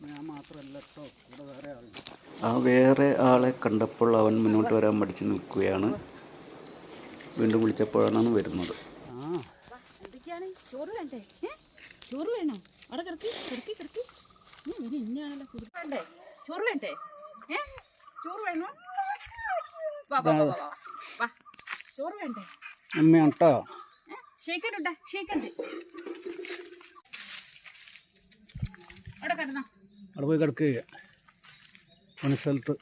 ഞാൻ വേറെ ആ വേറെ ആളെ കണ്ടപ്പോൾ അവൻ മുന്നോട്ട് വരാൻ മടിച്ചു നിൽക്കുകയാണ്. വീണ്ടും വിളിച്ചപ്പോഴാണ് വരുന്നത്. ചോറ് വേണോ? വേണോ? വാ വാ വാ, വാ. വാ. ചോറ് വേണ്ടേ? അമ്മയുണ്ടോ? ഷേക്കനുണ്ടാ ഷേക്കണ്ട് അവിടെ കിടന്നോ. അവിടെ പോയി കിടക്കുക പണി സ്ഥലത്ത്.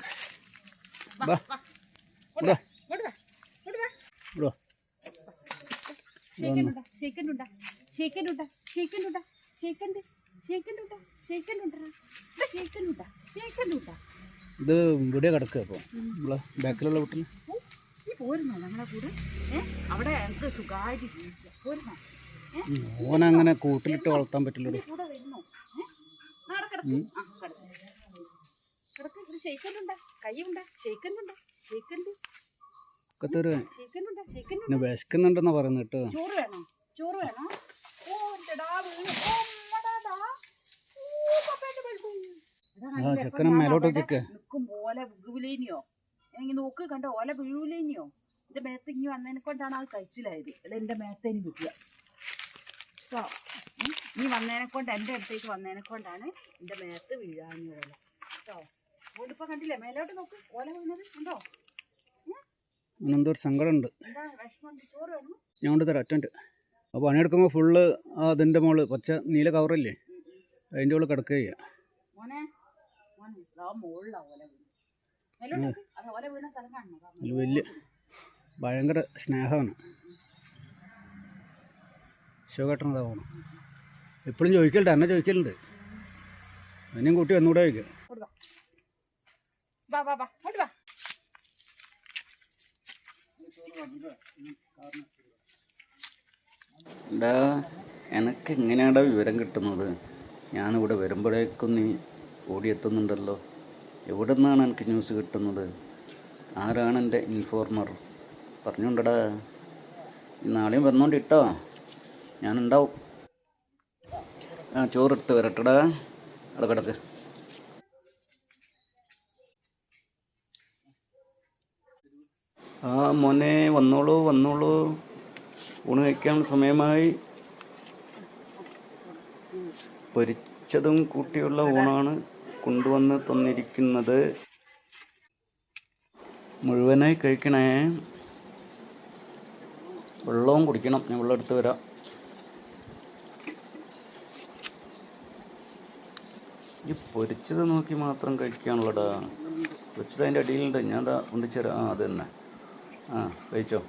ഇത് ഇവിടെ കിടക്കുക അപ്പോൾ. നമ്മളെ ബാക്കിലുള്ള വീട്ടിൽ. പോരുന്നോ ഞങ്ങളെ കൂടെ? ഏ? അവിടെ എനിക്ക് സുഖമായിട്ട് ജീവിക്കാം. പോരുന്നോ? ഓനങ്ങനെ കൂട്ടിലിട്ട് വളർത്താൻ പറ്റില്ല കൂടെ വരുന്നോ? കിടക്ക്. വിശക്കുന്നുണ്ടെന്നാ പറയുന്നത് കേട്ടോ. ചോറ് വേണോ? ചോറ് വേണോ? ഓ ഓ ചെക്കനെ മേലോട്ട് നിക്കും ഓല വീഴൂലേനിയോ എനിക്ക് നോക്ക് കണ്ടോ ഓല വീഴൂലേനിയോ? എന്റെ മേത്ത് ഇങ്ങി വന്നതിനെ കൊണ്ടാണ് അത് കഴിച്ചിലായത്. അല്ല എന്റെ മേത്തേന് വീഴുക കേട്ടോ ഉം. നീ വന്നതിനെ കൊണ്ട് എന്റെ അടുത്തേക്ക് വന്നതിനെ കൊണ്ടാണ് എന്റെ മേത്ത് വീഴാഞ്ഞ ഓല. കേട്ടോ ഓടിപ്പ കണ്ടില്ലേ മേലോട്ട് നോക്ക്. ഓല വീണത് കണ്ടോ? എന്തോ ഒരു സങ്കടമുണ്ട്. ഞാൻ കൊണ്ട് തരാം അറ്റന്റ് അപ്പോൾ പണിയെടുക്കുമ്പോൾ ഫുള്ള് അതിന്റെ മോൾ പച്ച നീല കവറില്ലേ? അതിന്റെ മുകളിൽ കിടക്കുക ചെയ്യാം മോനെ മോനെ ആ മുകളിലാ ഓല വീണ് വലിയ ഭയങ്കര സ്നേഹമാണ്. ശിവകേട്ടനതാ പോകണം എപ്പോഴും ചോദിക്കലുണ്ട്. എന്നെ ചോദിക്കലുണ്ട്. എന്നെയും കൂട്ടി ഒന്നുകൂടെ ചോദിക്കാം. ഇങ്ങോട്ട് വാ. വാ വാ വാ. വാ. എടാ എനക്ക് എങ്ങനെയാടാ വിവരം കിട്ടുന്നത്? ഞാനിവിടെ വരുമ്പോഴേക്കും നീ ഓടിയെത്തുന്നുണ്ടല്ലോ. എവിടെ നിന്നാണ് എനിക്ക് ന്യൂസ് കിട്ടുന്നത്? ആരാണ് എന്റെ ഇൻഫോർമർ പറഞ്ഞുകൊണ്ടടാ. നാളെയും നാളെയും വന്നോണ്ടിട്ടോ. ഞാനുണ്ടാവും. ആ ചോറെടുത്ത് വരട്ടടാ. അവിടെ ആ മോനെ വന്നോളൂ വന്നോളൂ. ഊണ് കഴിക്കാൻ സമയമായി. പൊരിച്ചതും കൂട്ടിയുള്ള ഊണാണ്. കൊണ്ടുവന്ന് തന്നിരിക്കുന്നത്. മുഴുവനായി കഴിക്കണേ. വെള്ളവും കുടിക്കണം. ഞാൻ വെള്ളം എടുത്ത് വരാം. ഈ പൊരിച്ചത് നോക്കി മാത്രം കഴിക്കാനുള്ളടാ. പൊരിച്ചത് അതിന്റെ അടിയിലുണ്ട്. ഞാൻ അതാ ഒന്നിച്ചു തരാം. ആ അത് തന്നെ. ആ കഴിച്ചോ?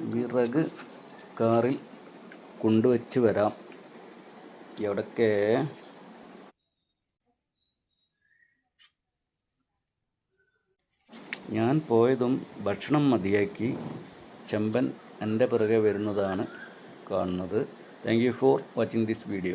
വിറക് കാറിൽ കൊണ്ടുവച്ച് വരാം. എവിടൊക്കെ? ഞാൻ പോയതും ഭക്ഷണം മതിയാക്കി. ചെമ്പൻ എന്റെ പിറകെ വരുന്നതാണ് കാണുന്നത്. Thank you for watching this video